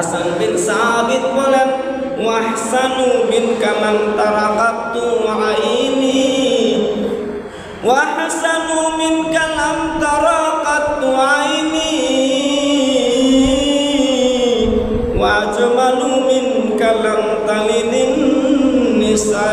হাসান বিন সাবিত বলেন, ওয়াহসানু মিন কামান তারাকাতু আইনি। ওয়াহসানু মিন কালাম তারাকাতু আইনি। ওয়াজমালু মিন কালাম তালিদিন নিসা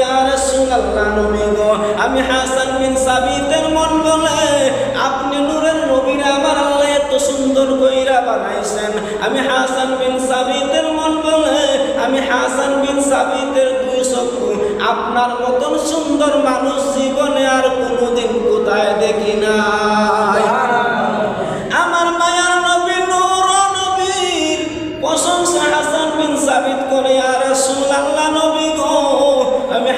রাসূলুল্লাহ নবী গো। আমি হাসান বিন সাবিতের মন বলে, আপনি নূরের নবীর আমার আল্লাহ এত সুন্দর কইরা বানাইছেন। আমি হাসান বিন সাবিতের মন বলে, আমি হাসান বিন সাবিতের দুই চক্ষু। আপনার মতন সুন্দর মানুষ জীবনে আর কোনোদিন কোথায় দেখি মায়ার নবী, নূর নবীর প্রশংসা হাসান বিন সাবিত করে আর রাসূলুল্লাহ নবী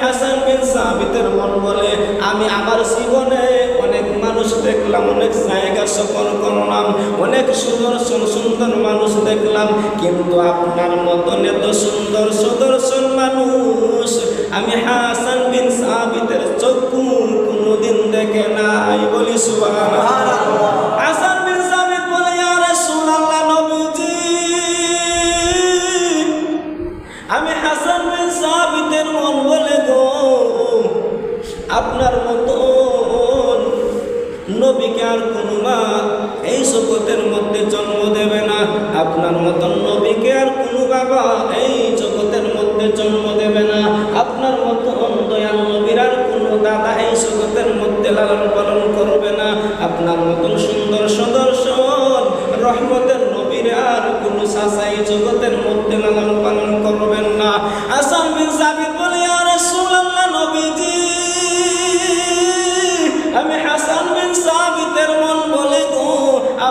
হাসান বিন সাবিতের মন বলে আমি আমার জীবনে অনেক মানুষ দেখলাম অনেক জায়গা সফর করলাম অনেক সুন্দর সুন্দর মানুষ দেখলাম কিন্তু আপনার মতন এত সুন্দর সুদর্শন মানুষ আমি হাসান বিন সাবিতের চক্ষু কোনোদিন দেখে নাই। বলি সুবহানাল্লাহ। হাসান আর কোনো মা এই জগতের মধ্যে জন্ম দেবে না। আপনার মতন নবীকে আর কোনো বাবা এই জগতের মধ্যে জন্ম দেবে না। আপনার মতন দয়াল নবীর আর কোনো দাদা এই জগতের মধ্যে লালন পালন করবে না। আপনার মতন সুন্দর সুদর্শন রহমতের নবীর আর কোনো শাসা এই জগতের মধ্যে লালন পালন করবেন না। আসাম বিন সাবিত বলে, আর রাসূলুল্লাহ নবীজি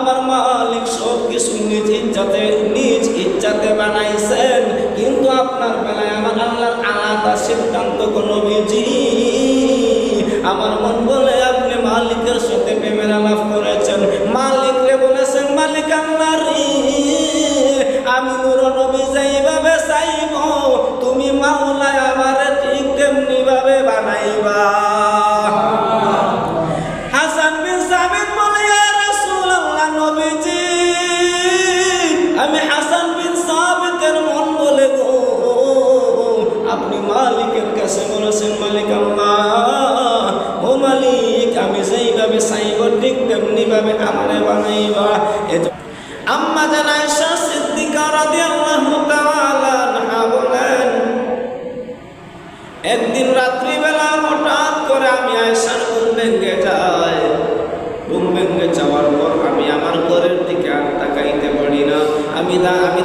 আমার মালিক সব কিছু নিজ ইচ্ছাতে নিজ ইচ্ছাতে বানাইছেন। কিন্তু আপনার বেলায় আমার আল্লাহর আলাদা সিদ্ধান্ত কোনো বিজি আমার মন বলে আপনি মালিকের সাথে প্রেমের আলাপ করেছেন। মালিক রে বলেছেন, মালিক আমার আমি নবী তেমনি ভাবে আমারে বানাইবা এত আম্মা জান আয়েশা সিদ্দিকা রাদিয়াল্লাহু তাআলা আনহা বলেন, একদিন রাত্রিবেলা হঠাৎ করে আমি আয়েশার ঘুম ভেঙে যাই ঘুম ভেঙে যাওয়ার পর আমি আমার ঘরের দিকে আর তাকাইতে পারি না। আমি দা আমি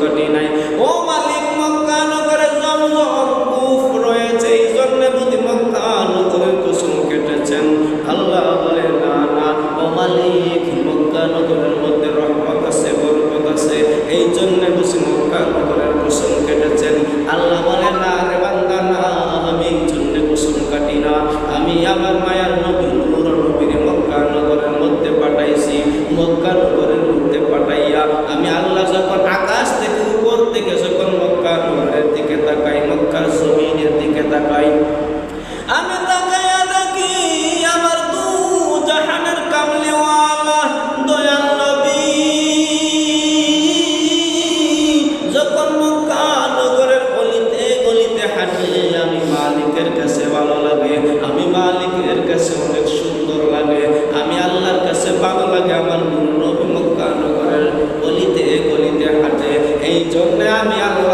कर মালিকের কাছে ভালো লাগে, আমি মালিকের কাছে অনেক সুন্দর লাগে, আমি আল্লাহর কাছে ভালো লাগে, আমার নবী মুক্তানগরের গলিতে গলিতে হাঁটে। এই জন্যে আমি আল্লাহ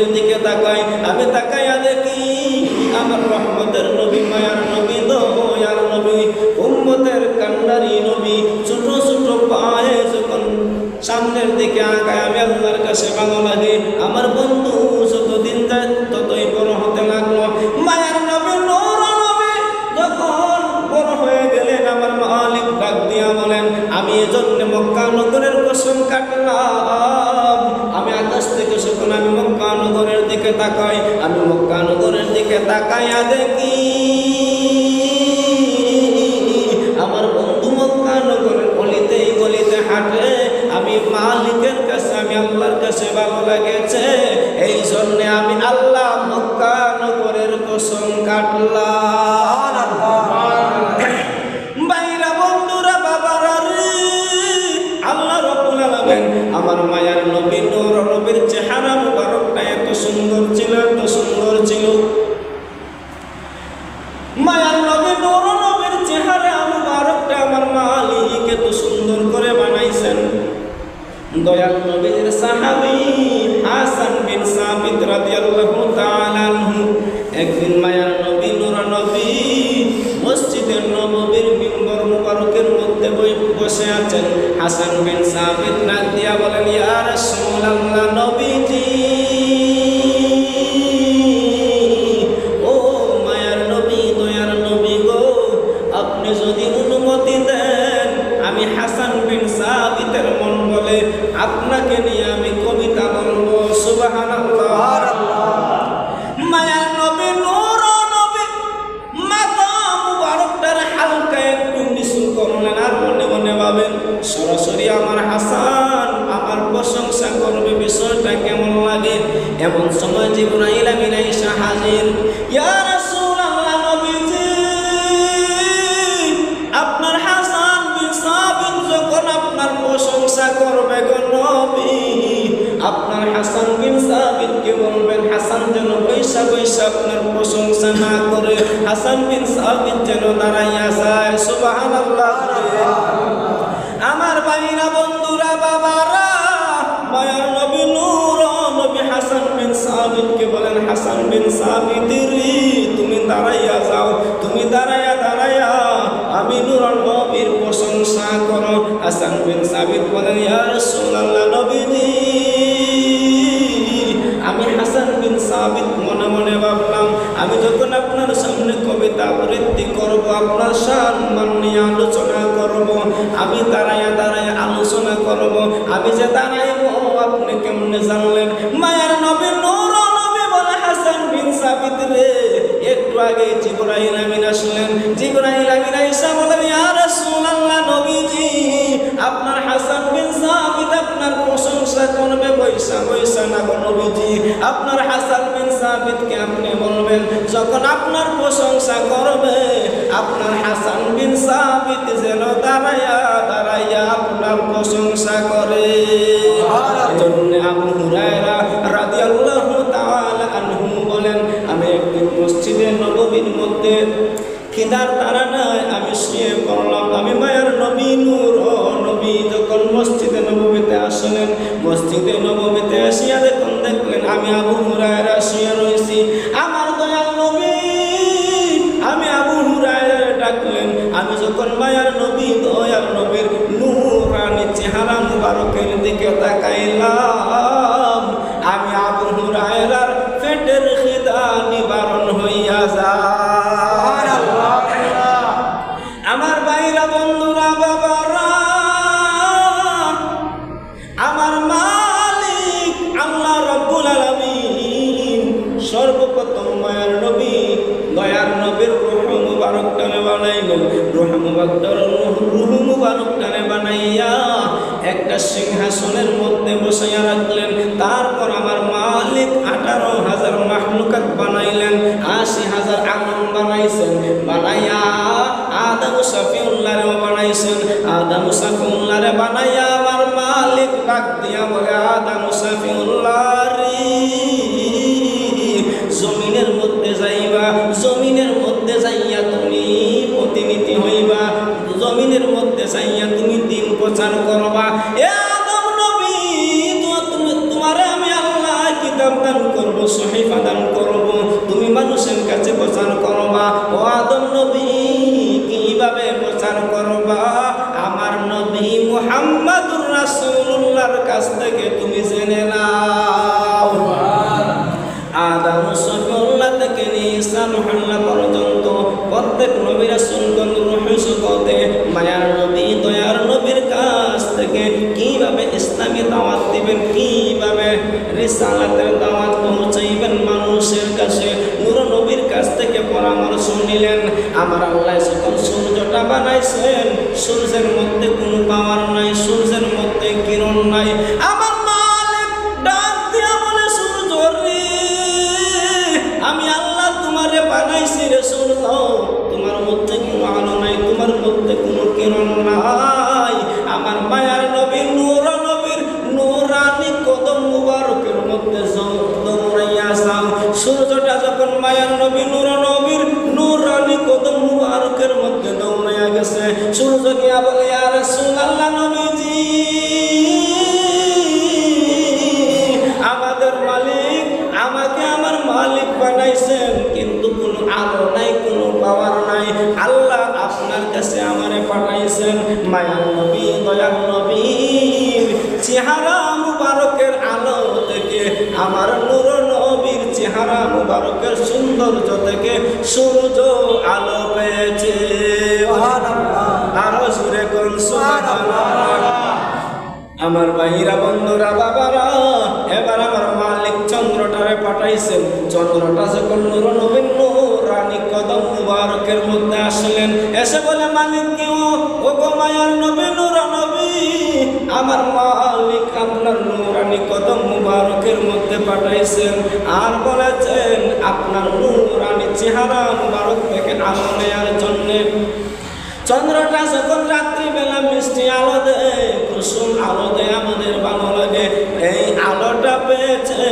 জমিনের দিকে তাকাই, আমি তাকাই দেখি আমার রহমতের নবী, মায়ার নবী, দয়ার নবী, উম্মতের কান্ডারি নবী, ছোট ছোট পায়ে যখন সামনের দিকে আঁকায় আমি আল্লাহর কাছে ভালো লাগে তাকাই, আমি মক্কা নগরের দিকে তাকাইয়া দেখি, আমার বন্ধু মক্কা নগরের গলিতে গলিতে হাঁটে, আমি মালিকের কাছে, আমি আল্লাহর কাছে ভালো লাগেছে এই জন্যে আমি আল্লাহ মক্কা নগরের কসম কাটলাম। হাসান বিন সাবিত হাসান বিন সাবিতকে বলবেন? হাসান যেন পয়সা পয়সা আপনার প্রশংসা না করে, হাসান বিন সাবিত যেন দাঁড়াইয়া যায়। সুবহানাল্লাহ আমার ভাইরা, বন্ধুরা, বাবারা, মায়ার নবী নূর, নবী হাসান বিন সাবিতকে বলেন? হাসান বিন তুমি দাঁড়াইয়া যাও, তুমি দাঁড়াইয়া দাঁড়াইয়া আমি নূর নবীর প্রশংসা করো। হাসান বিন সাবিত বলেন, ইয়া রাসূলুল্লাহ, নবীজি। সাবিত মনে মনে ভাবলাম, আমি যখন আপনার সামনে কবিতা আবৃত্তি করব, আপনার সম্মান নিয়ে আলোচনা করব, আমি দাঁড়াইয়া দাঁড়াইয়া আলোচনা করব, আমি যে দাঁড়াইব, আপনি কেমনে জানলেন? মায়ার নবী নূর নবী বলে হাসান বিন সাবিত রে। একটু আগে জিবরাইল আমিন আসলেন। জিবরাইল আমিন আইসা বলেন নবীজি আপনার হাসান বিন সাবিত আপনার প্রশংসা করবে বৈশা বৈশা না নবীজি। আপনার হাসান বিন সাবিতকে আপনি বলবেন যখন আপনার প্রশংসা করবে আপনার হাসান বিন সাবিত যেন দাঁড়াইয়া দাঁড়াইয়া আপনার প্রশংসা করে। এজন্য আবু হুরায়রা রাদিয়াল্লাহু তাআলা আনহু বলেন আমি একদিন মসজিদে নববীর মধ্যে খিদার তারা নাই শুয়ে পড়লাম আমি মায়ের নবী নূর, ও নবী যখন মসজিদে নবমীতে আসলেন, মসজিদে নবমীতে আসিয়া দেখুন দেখলেন, আমি আবু হুরায়রা শুয়ে রয়েছি। আমার দয়াল নবী, আমি আবু হুরায়রা ডাকলেন। আমি যখন মায়ার নবী, দয়াল নবীর নূরানি চেহারা মুবারকের দিকে তাকাইলাম, আমি আবু হুরায়রার পেটের খিদা নিবারণ হইয়া যায়। রুহ মুবারক টানে বানাইয়া একটা সিংহাসনের মধ্যে বসাইয়া রাখলেন। তারপর আমার মালিক আঠারো হাজার মাহলুকাত বানাইলেন, আশি হাজার আগুন বানাইছেন, বানাইয়া আদম সাফিউল্লাহরেও বানাইছেন। আদম সাফিউল্লাহরে বানাইয়া আমার মালিক ডাক দিয়া বলে, আদম সাফিউল্লাহ যাইয়া তুমি দিন প্রচার করবা। আমার বাহিরা বন্ধুরা, বাবারা, এবার আমার মালিক চন্দ্রটারে পাঠাইছেন চন্দ্রটা যখন নুর নবীন রানী কদম মুবারকের মধ্যে আসলেন, এসে বলে, মালিক কেউ ও? গো মায়ার নবী, নুর আমার মালিক আপনার নুরানি কদম মুবারকের মধ্যে পাঠাইছেন আর বলেছেন, আপনার নুরানি চেহারা মুবারক থেকে আলো নেয়ার জন্যে চন্দ্রটা যখন রাত্রিবেলা মিষ্টি আলো দেয়, কুসুম আলো দেয় আমাদের ভালো লাগে। এই আলোটা পেয়েছে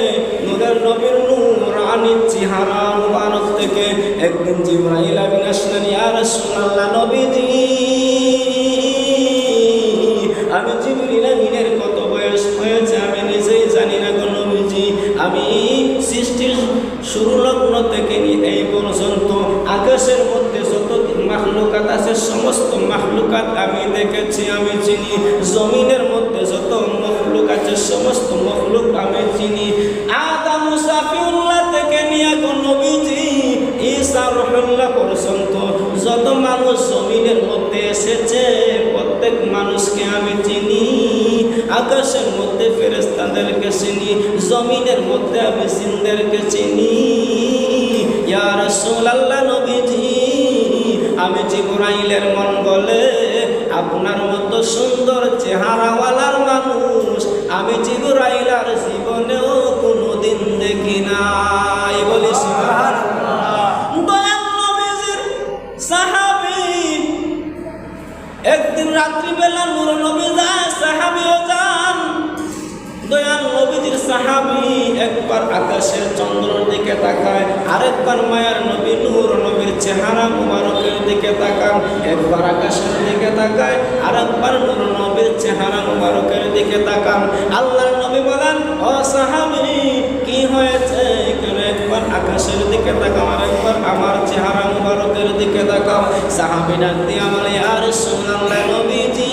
নূরের নবীর নূরানি চেহারা মুবারক থেকে। একদিন জিব্রাইল আমিন আসলেন, ইয়া রাসূলুল্লাহ নবীজি, আমি আকাশের মধ্যে ফেরেস্তাদেরকে চিনি, জমিনের মধ্যে আমি জিনদেরকে চিনি। ইয়া রাসূলুল্লাহ নবীজি, আমি জিবরাইলের মন বলে আপনার মতো সুন্দর চেহারাওয়ালার মানুষ আমি জিবরাইলার জীবনেও কোনোদিন দেখি নাই। বলি সাহাবি একবার আকাশের চন্দ্রের দিকে তাকায়, আরেকবার মায়ার নবী, নূর নবীর চেহারা মুবারকের দিকে তাকান, একবার আকাশের দিকে তাকায়, আরেকবার নূর নবীর চেহারা মুবারকের দিকে তাকান। আল্লাহর নবী বলেন, ও সাহাবি, কি হয়েছে? একবার আকাশের দিকে তাকাও আর একবার আমার চেহারা মুবারকের দিকে তাকাও। সাহাবি ডাক দিয়ে আমার আর সুনাল্লাহ নবীজি